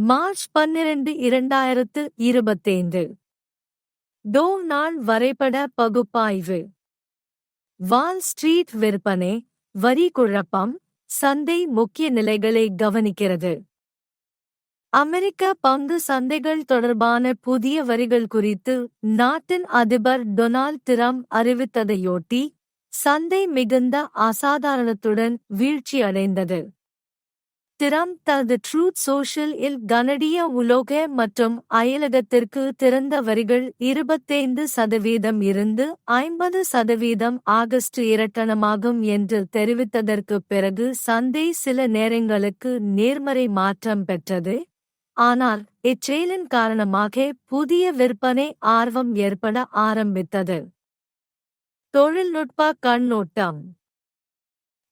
March பன்னிரண்டு இரண்டாயிரத்து இருபத்தைந்து. டோ நாள் வரைபட பகுப்பாய்வு. வால் ஸ்ட்ரீட் விற்பனை வரி குழப்பம் சந்தை முக்கிய நிலைகளை கவனிக்கிறது. அமெரிக்க பங்கு சந்தைகள் தொடர்பான புதிய வரிகள் குறித்து நாட்டின் அதிபர் டொனால்ட் டிரம்ப் அறிவித்ததையொட்டி சந்தை மிகுந்த அசாதாரணத்துடன் வீழ்ச்சியடைந்தது. டிரம்ப் தனது ட்ரூத் சோஷியல் இல் கனடிய உலோக மற்றும் அயலகத்திற்கு திறந்த வரிகள் இருபத்தைந்து சதவீதம் இருந்து ஐம்பது சதவீதம் ஆகஸ்ட் இரட்டணமாகும் என்று தெரிவித்ததற்கு பிறகு சந்தை சில நேரங்களுக்கு நேர்மறை மாற்றம் பெற்றது. ஆனால் இச்செயலின் காரணமாக புதிய விற்பனை ஆர்வம் ஏற்பட ஆரம்பித்தது. தொழில்நுட்ப கண்ணோட்டம்.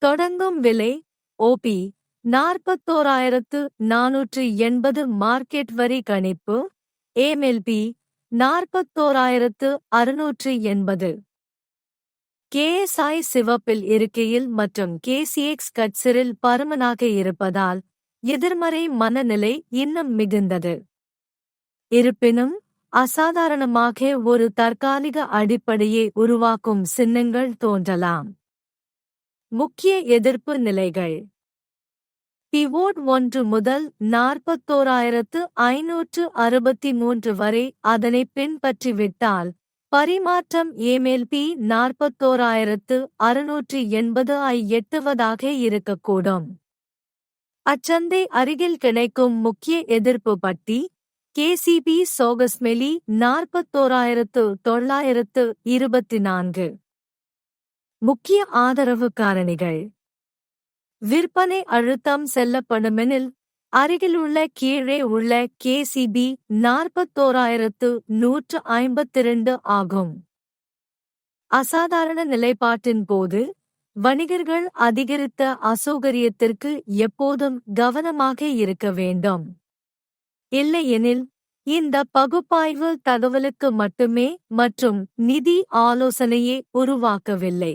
தொடங்கும் விலை ஓபி நாற்பத்தோராயிரத்து நானூற்று எண்பது மார்க்கெட் வரி கணிப்பு ஏமெல்பி நாற்பத்தோராயிரத்து அறுநூற்று எண்பது. கேஎஸ்ஐ சிவப்பில் இருக்கையில் மற்றும் கேசிஎக்ஸ் கட்சிரில் பருமனாக இருப்பதால் எதிர்மறை மனநிலை இன்னும் மிகுந்தது. இருப்பினும் அசாதாரணமாக ஒரு தற்காலிக அடிப்படையை உருவாக்கும் சின்னங்கள் தோன்றலாம். முக்கிய எதிர்ப்பு நிலைகள். பிவோட் ஒன்று முதல் நாற்பத்தோராயிரத்து ஐநூற்று அறுபத்தி மூன்று வரை அதனை பின்பற்றிவிட்டால் பரிமாற்றம் ஏமேல்பி நாற்பத்தோராயிரத்து அறுநூற்று எண்பது ஐ எட்டுவதாக இருக்கக்கூடும். அச்சந்தை அருகில் கிடைக்கும் முக்கிய எதிர்ப்பு பட்டி கேசிபி சோகஸ்மெலி நாற்பத்தோராயிரத்து தொள்ளாயிரத்து இருபத்தி நான்கு. முக்கிய ஆதரவு காரணிகள். விற்பனை அழுத்தம் செல்லப்படுமெனில் அருகிலுள்ள கீழே உள்ள கேசிபி நாற்பத்தோராயிரத்து நூற்று ஐம்பத்திரண்டு ஆகும். அசாதாரண நிலைப்பாட்டின் போது வணிகர்கள் அதிகரித்த அசௌகரியத்திற்கு எப்போதும் கவனமாக இருக்க வேண்டும். இல்லையெனில் இந்த பகுப்பாய்வு தகவலுக்கு மட்டுமே மற்றும் நிதி ஆலோசனையே உருவாக்கவில்லை.